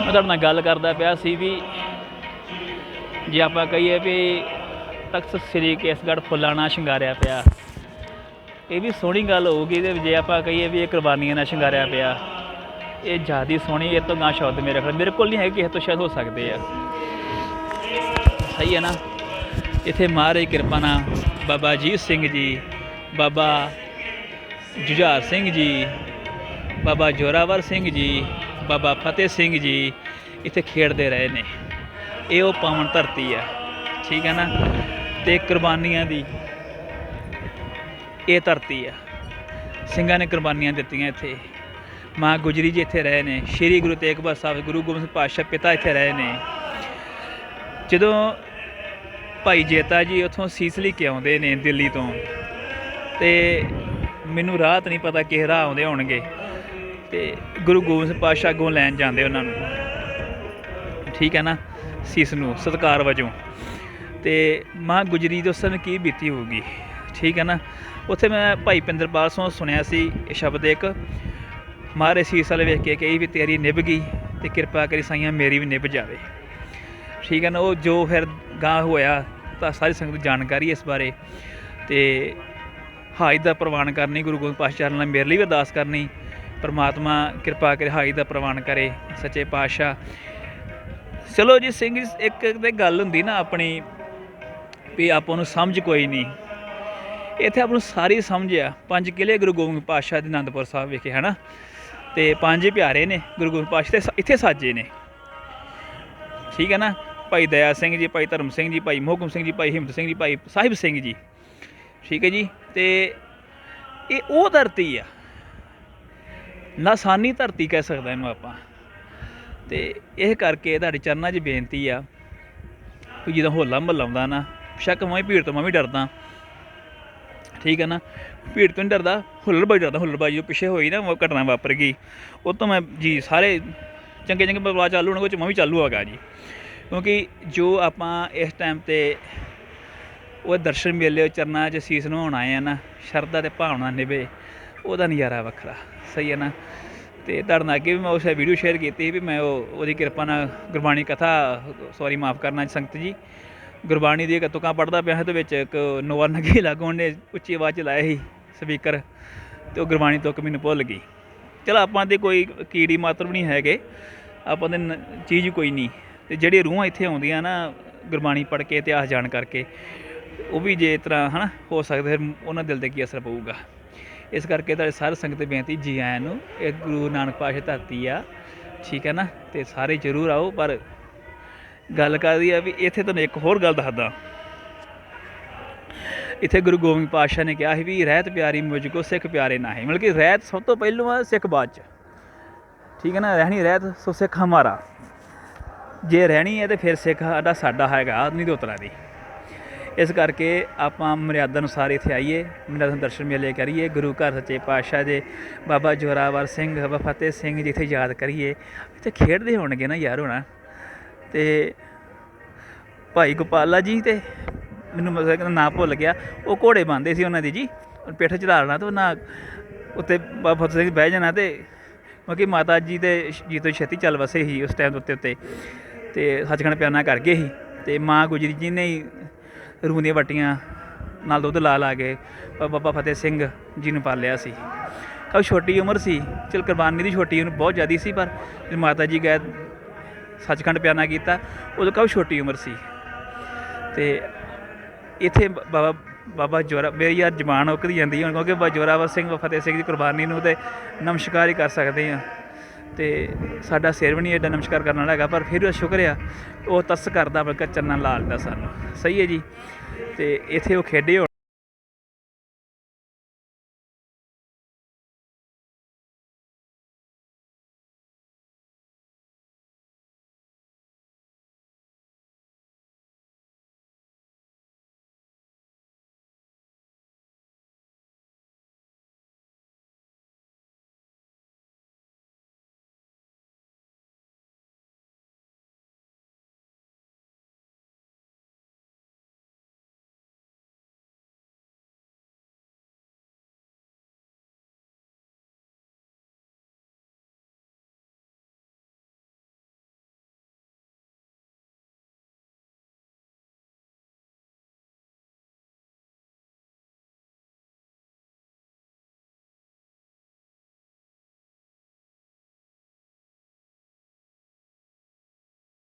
ਮੈਂ ਤੁਹਾਡੇ ਨਾਲ ਗੱਲ ਕਰਦਾ ਪਿਆ ਸੀ ਵੀ ਜੇ ਆਪਾਂ ਕਹੀਏ ਵੀ ਤਖਤ ਸ੍ਰੀ ਕੇਸਗੜ੍ਹ ਫੁੱਲਾਂ ਨਾਲ ਸ਼ਿੰਗਾਰਿਆ ਪਿਆ, ਇਹ ਵੀ ਸੋਹਣੀ ਗੱਲ ਹੋਊਗੀ ਤੇ ਜੇ ਆਪਾਂ ਕਹੀਏ ਵੀ ਇਹ ਕੁਰਬਾਨੀਆਂ ਨਾਲ ਸ਼ਿੰਗਾਰਿਆ ਪਿਆ, ਇਹ ਜਿਆਦੀ ਸੋਹਣੀ ਇਹ ਤੋਂ ਗਾਂ ਸ਼ਬਦ ਮੇਰੇ ਕੋਲ ਮੇਰੇ ਕੋਲ ਨਹੀਂ ਹੈ ਕਿਸੇ ਤੋਂ ਸ਼ਾਇਦ ਹੋ ਸਕਦੇ ਆ। ਸਹੀ ਹੈ ਨਾ? ਇੱਥੇ ਮਹਾਰਾਜ ਕਿਰਪਾ ਨਾਲ ਬਾਬਾ ਅਜੀਤ ਸਿੰਘ ਜੀ, ਬਾਬਾ ਜੁਝਾਰ ਸਿੰਘ ਜੀ, ਬਾਬਾ ਜੋਰਾਵਰ ਸਿੰਘ ਜੀ ਬਾਬਾ ਫਤਿਹ ਸਿੰਘ ਜੀ ਇੱਥੇ ਖੇਡਦੇ ਰਹੇ ਨੇ। ਇਹ ਉਹ ਪਾਵਨ ਧਰਤੀ ਆ, ਠੀਕ ਹੈ ਨਾ? ਤੇ ਕੁਰਬਾਨੀਆਂ ਦੀ ਇਹ ਧਰਤੀ ਆ। ਸਿੰਘਾਂ ਨੇ ਕੁਰਬਾਨੀਆਂ ਦਿੱਤੀਆਂ ਇੱਥੇ। ਮਾਂ ਗੁਜਰੀ ਜੀ ਇੱਥੇ ਰਹੇ ਨੇ। ਸ਼੍ਰੀ ਗੁਰੂ ਤੇਗ ਬਹਾਦਰ ਸਾਹਿਬ, ਗੁਰੂ ਗੋਬਿੰਦ ਸਿੰਘ ਪਾਤਸ਼ਾਹ ਪਿਤਾ ਇੱਥੇ ਰਹੇ ਨੇ। ਜਦੋਂ ਭਾਈ ਜੇਤਾ ਜੀ ਉੱਥੋਂ ਸੀਸ ਲਈ ਕੇ ਆਉਂਦੇ ਨੇ ਦਿੱਲੀ ਤੋਂ, ਤੇ ਮੈਨੂੰ ਰਾਤ ਨਹੀਂ ਪਤਾ ਕਿਹ ਰਾਹ ਆਉਂਦੇ ਹੋਣਗੇ। ਤੇ ਗੁਰੂ ਗੋਬਿੰਦ ਸਿੰਘ ਪਾਤਸ਼ਾਹ ਅੱਗੋਂ ਲੈਣ ਜਾਂਦੇ ਉਹਨਾਂ ਨੂੰ। ਠੀਕ ਹੈ ਨਾ? ਸੀਸ ਨੂੰ, ਸਤਿਕਾਰ ਵਜੋਂ। ਤੇ ਮਾਂ ਗੁਜਰੀ ਦੇ ਉਸ ਕੀ ਬੀਤੀ ਹੋਊਗੀ? ਠੀਕ ਹੈ ਨਾ? ਉੱਥੇ ਮੈਂ ਭਾਈ ਪਿੰਦਰਪਾਲ ਤੋਂ ਸੁਣਿਆ ਸੀ ਇਹ ਸ਼ਬਦ ਇੱਕ। ਮਾਰੇ ਸੀਸ ਵਾਲੇ ਵੇਖ ਕੇ ਕਹੀ ਵੀ ਤੇਰੀ ਨਿਭ ਗਈ ਤੇ ਕਿਰਪਾ ਕਰੀ ਸਾਈਆਂ ਮੇਰੀ ਵੀ ਨਿਭ ਜਾਵੇ। ਠੀਕ ਹੈ ਨਾ? ਉਹ ਜੋ ਫਿਰ ਗਾਂ ਹੋਇਆ ਤਾਂ ਸਾਰੀ ਸੰਗਤ ਨੂੰ ਜਾਣਕਾਰੀ ਇਸ ਬਾਰੇ। ਤੇ ਹਾਜ ਦਾ ਪ੍ਰਵਾਨ ਕਰਨੀ, ਗੁਰੂ ਗੋਬਿੰਦ ਪਾਤਸ਼ਾਹ ਨਾਲ ਮੇਰੇ ਲਈ ਵੀ ਅਰਦਾਸ ਕਰਨੀ। ਪਰਮਾਤਮਾ ਕਿਰਪਾ ਕਰੇ ਹਾਜ ਦਾ ਪ੍ਰਵਾਨ ਕਰੇ ਸੱਚੇ ਪਾਤਸ਼ਾਹ। ਚਲੋ ਜੀ, ਸਿੰਘ ਇੱਕ ਤੇ ਗੱਲ ਹੁੰਦੀ ਨਾ ਆਪਣੀ ਵੀ ਆਪਾਂ ਨੂੰ ਸਮਝ ਕੋਈ ਨਹੀਂ। ਇੱਥੇ ਆਪਾਂ ਨੂੰ ਸਾਰੀ ਸਮਝ ਆ। ਪੰਜ ਕਿਲੇ ਗੁਰੂ ਗੋਬਿੰਦ ਪਾਤਸ਼ਾਹ ਦੇ ਆਨੰਦਪੁਰ ਸਾਹਿਬ ਵਿਖੇ, ਹਨਾ? ਤੇ ਪੰਜ ਪਿਆਰੇ ਨੇ ਗੁਰੂ ਗੋਬਿੰਦ ਪਾਤਸ਼ਾਹ ਦੇ ਇੱਥੇ ਸਾਜੇ ਨੇ। ਠੀਕ ਹੈ ਨਾ? ਭਾਈ ਦਇਆ ਸਿੰਘ ਜੀ, ਭਾਈ ਧਰਮ ਸਿੰਘ ਜੀ, ਭਾਈ ਮੋਹਕਮ ਸਿੰਘ ਜੀ, ਭਾਈ ਹਿੰਮਤ ਸਿੰਘ ਜੀ, ਭਾਈ ਸਾਹਿਬ ਸਿੰਘ ਜੀ। ਠੀਕ ਹੈ ਜੀ? ਤੇ ਇਹ ਉਹ ਧਰਤੀ ਆ। ਲਾਸਾਨੀ ਧਰਤੀ ਕਹਿ ਸਕਦਾ ਇਹਨੂੰ ਆਪਾਂ। ਤੇ ਇਹ ਕਰਕੇ ਤੁਹਾਡੇ ਚਰਨਾਂ 'ਚ ਬੇਨਤੀ ਆ ਵੀ ਜਦੋਂ ਹੋਲਾ ਮਹੱਲਾ ਆਉਂਦਾ ਨਾ, ਸ਼ੱਕ ਮੈਂ ਭੀੜ ਤੋਂ ਮੈਂ ਵੀ ਡਰਦਾ। ਠੀਕ ਹੈ ਨਾ? ਭੀੜ ਤੋਂ ਨਹੀਂ ਡਰਦਾ ਹੁੱਲੜਬਾਜੀ ਡਰਦਾ ਹੁੱਲੜਬਾਜੀ ਜੋ ਪਿੱਛੇ ਹੋਈ ਨਾ ਉਹ ਘਟਨਾ ਵਾਪਰ ਗਈ। ਉਹ ਤੋਂ ਮੈਂ ਜੀ ਸਾਰੇ ਚੰਗੇ ਚੰਗੇ ਬਦਲਾਅ ਚਾਲੂ ਹੋਣਗੇ ਉਹ 'ਚ ਮੈਂ ਵੀ ਚਾਲੂ ਹੋਗਾ ਜੀ। ਕਿਉਂਕਿ ਜੋ ਆਪਾਂ ਇਸ ਟਾਈਮ ਤੇ ਉਹ ਦਰਸ਼ਨ ਮੇਲੇ ਚਰਨਾਂ 'ਚ ਸੀਸ ਨਵਾਉਣ ਆਏ ਆ ਨਾ, ਸ਼ਰਧਾ ਤੇ ਭਾਵਨਾ ਨਿਭੇ, ਉਹਦਾ ਨਜ਼ਾਰਾ ਵੱਖਰਾ। ਸਹੀ ਹੈ ਨਾ। ਤੇ ਤੁਹਾਡੇ ਨਾਲ ਅੱਗੇ ਵੀ ਮੈਂ ਉਸ ਵੀਡੀਓ ਸ਼ੇਅਰ ਕੀਤੀ ਸੀ ਵੀ ਮੈਂ ਉਹ ਉਹਦੀ ਕਿਰਪਾ ਨਾਲ ਗੁਰਬਾਣੀ ਕਥਾ ਸੌਰੀ ਮਾਫ ਕਰਨਾ ਸੰਗਤ ਜੀ। ਗੁਰਬਾਣੀ ਦੀ ਇੱਕ ਤੁਕਾਂ ਪੜਦਾ ਪਿਆ ਸੀ ਤੇ ਵਿੱਚ ਇੱਕ ਨੋਵਾ ਨਗੀ ਲਾਗੋਂ ਨੇ ਉੱਚੀ ਆਵਾਜ਼ ਚ ਲਾਇਆ ਸੀ ਸਪੀਕਰ ਤੇ ਉਹ ਗੁਰਬਾਣੀ ਤੁਕ ਮੈਨੂੰ ਭੁੱਲ ਗਈ। ਚਲ ਆਪਾਂ ਦੇ ਕੋਈ ਕੀੜੀ ਮਾਤਰ ਵੀ ਨਹੀਂ ਹੈਗੇ। ਆਪਾਂ ਦੇ ਨ- ਚੀਜ਼ ਕੋਈ ਨਹੀਂ। ਤੇ ਜਿਹੜੇ ਰੂਹਾਂ ਇੱਥੇ ਆਉਂਦੀਆਂ ਨਾ ਗੁਰਬਾਣੀ ਪੜ੍ਹ ਕੇ ਇਤਿਹਾਸ ਜਾਣ ਕਰਕੇ, ਉਹ ਵੀ ਜੇ ਇਸ ਤਰ੍ਹਾਂ ਹਨਾ ਹੋ ਸਕਦਾ ਫਿਰ ਉਹਨਾਂ ਦਿਲ ਤੇ ਕੀ ਅਸਰ ਪਊਗਾ। ਇਸ ਕਰਕੇ ਤੁਹਾਡੇ ਸਾਰੇ ਸੰਗਤ ਬੇਨਤੀ, ਜੀ ਆਇਆਂ ਨੂੰ, ਇਹ ਗੁਰੂ ਨਾਨਕ ਪਾਤਸ਼ਾਹ ਧਰਤੀ ਆ, ਠੀਕ ਹੈ ਨਾ? ਤੇ ਸਾਰੇ ਜ਼ਰੂਰ ਆਓ, ਪਰ ਗੱਲ ਕਰਦੀ ਆ ਵੀ ਇੱਥੇ ਤੁਹਾਨੂੰ ਇੱਕ ਹੋਰ ਗੱਲ ਦੱਸਦਾ। ਇੱਥੇ ਗੁਰੂ ਗੋਬਿੰਦ ਪਾਤਸ਼ਾਹ ਨੇ ਕਿਹਾ ਸੀ ਵੀ ਰਹਿਤ ਪਿਆਰੀ ਮੁਝ ਕੋ ਸਿੱਖ ਪਿਆਰੇ ਨਾਹੀਂ, ਮਤਲਬ ਕਿ ਰਹਿਤ ਸਭ ਤੋਂ ਪਹਿਲੋਂ ਆ, ਸਿੱਖ ਬਾਅਦ ਚ। ਠੀਕ ਹੈ ਨਾ? ਰਹਿਣੀ ਰਹਿਤ ਸੋ ਸਿੱਖ ਹਮਾਰਾ। ਜੇ ਰਹਿਣੀ ਹੈ ਤੇ ਫਿਰ ਸਿੱਖ ਸਾਡਾ ਸਾਡਾ ਹੈਗਾ ਨਹੀਂ ਤੇ ਉਤਰਾ ਦੀ। ਇਸ ਕਰਕੇ ਆਪਾਂ ਮਰਿਆਦਾ ਅਨੁਸਾਰ ਇੱਥੇ ਆਈਏ, ਮਰਿਆਦਾ ਦਰਸ਼ਨ ਮੇਲੇ ਕਰੀਏ ਗੁਰੂ ਘਰ ਸੱਚੇ ਪਾਤਸ਼ਾਹ ਦੇ, ਬਾਬਾ ਜੋਰਾਵਰ ਸਿੰਘ, ਬਾਬਾ ਫਤਿਹ ਸਿੰਘ ਜਿੱਥੇ ਯਾਦ ਕਰੀਏ। ਇੱਥੇ ਖੇਡਦੇ ਹੋਣਗੇ ਨਾ ਯਾਰ ਹੋਣਾ। ਤੇ ਭਾਈ ਗੋਪਾਲਾ ਜੀ ਤੇ ਮੈਨੂੰ ਮਤਲਬ ਕਿ ਨਾਂ ਭੁੱਲ ਗਿਆ, ਉਹ ਘੋੜੇ ਬੰਦੇ ਸੀ ਉਹਨਾਂ ਦੀ ਜੀ। ਪਿੱਠ ਚੜਾ ਲੈਣਾ ਤੇ ਉਹਨਾਂ ਉੱਤੇ ਬਾਬਾ ਫਤਿਹ ਸਿੰਘ ਬਹਿ ਜਾਣਾ ਤੇ ਕਿਉਂਕਿ ਮਾਤਾ ਜੀ ਦੇ ਜੀ ਤੋਂ ਛੇਤੀ ਚੱਲ ਵਸੇ ਸੀ ਉਸ ਟਾਈਮ ਦੇ ਉੱਤੇ ਉੱਤੇ। ਤੇ ਸੱਚਖੰਡ ਪਿਆਨਾ ਕਰ ਗਏ ਸੀ। ਤੇ ਮਾਂ ਗੁਜਰੀ ਜੀ ਨੇ ਰੂਹ ਦੀਆਂ ਵੱਟੀਆਂ ਨਾਲ ਦੁੱਧ ਲਾ ਲਾ ਕੇ ਬਾ- ਬਾਬਾ ਫਤਿਹ ਸਿੰਘ ਜੀ ਨੂੰ ਪਾਲਿਆ ਸੀ। ਕਾਫੀ ਛੋਟੀ ਉਮਰ ਸੀ। ਚਲ ਕੁਰਬਾਨੀ ਦੀ ਛੋਟੀ ਉਮਰ ਬਹੁਤ ਜ਼ਿਆਦੀ ਸੀ, ਪਰ ਜਦੋਂ ਮਾਤਾ ਜੀ ਗਏ, ਸੱਚਖੰਡ ਪਿਆਨਾ ਕੀਤਾ, ਉਦੋਂ ਕਾਫੀ ਛੋਟੀ ਉਮਰ ਸੀ। ਤੇ ਇੱਥੇ ਬ- ਬਾਬਾ ਬਾਬਾ ਜੋਰਾ ਮੇਰੀ ਯਾਰ ਜ਼ਬਾਨ ਉਕਦੀ ਜਾਂਦੀ ਹੁਣ ਕਿਉਂਕਿ ਬਾਬਾ ਜੋਰਾਵਰ ਸਿੰਘ, ਬਾਬਾ ਫਤਿਹ ਸਿੰਘ ਦੀ ਕੁਰਬਾਨੀ ਨੂੰ ਤੇ ਨਮਸਕਾਰ ਹੀ ਕਰ ਸਕਦੇ ਆ ਤੇ ਸਾਡਾ ਸਿਰ ਵੀ ਨਹੀਂ ਐਡਾ ਨਮਸਕਾਰ ਕਰਨ ਵਾਲਾ ਹੈਗਾ, ਪਰ ਫਿਰ ਵੀ ਸ਼ੁਕਰ ਆ ਉਹ ਤਸ ਕਰਦਾ, ਬਲਕਿ ਚੰਨਾ ਲਾਲ ਦਾ ਸਾਨੂੰ। ਸਹੀ ਹੈ ਜੀ। ਤੇ ਇੱਥੇ ਉਹ ਖੇਡੇ ਹੋਣ